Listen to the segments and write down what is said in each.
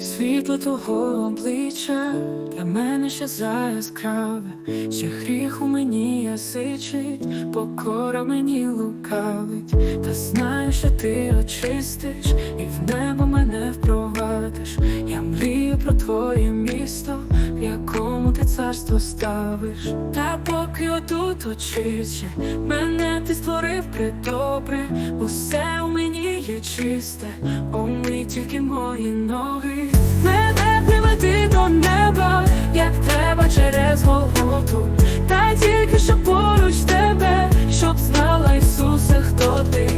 Світло твого обличчя для мене ще яскраве, ще гріх у мені язичить, покора мені лукавить, та знаю, що ти очистиш і в небо мене впровадиш. Я мрію про твоє місто, в якому ти царство ставиш. Та поки отут очище, мене ти створив придобре, усе у мені є чисте, омий тільки мої ноги. Треба через та тільки що поруч тебе, щоб знала Ісусе, хто ти.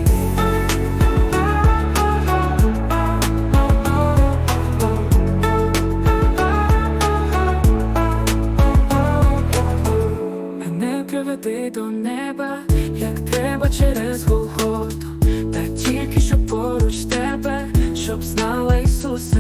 Мене приведи до неба, як треба через Голготу, та тільки що поруч тебе, щоб знала Ісусе,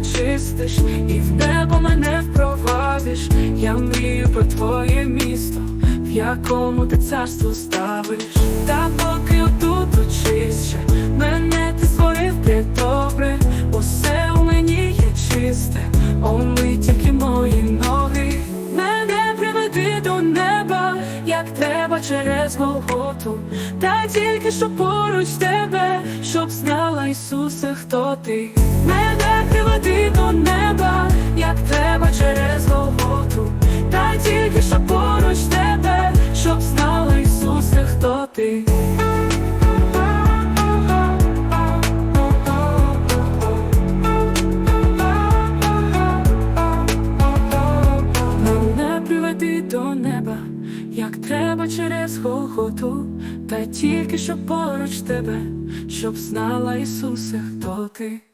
очистиш, і в небо мене впровадиш. Я мрію про твоє місто, в якому ти царство ставиш, та поки отут очище, мене ти створив добре, усе у мені є чисте, омий тільки мої ноги. Мене приведи до неба, як треба через Голготу, та тільки що поруч тебе, щоб знала Ісусе, хто ти. Ісусе, хто ти. Приведи до неба, як треба через Голготу, та тільки що поруч тебе, щоб знала Ісусе, хто ти.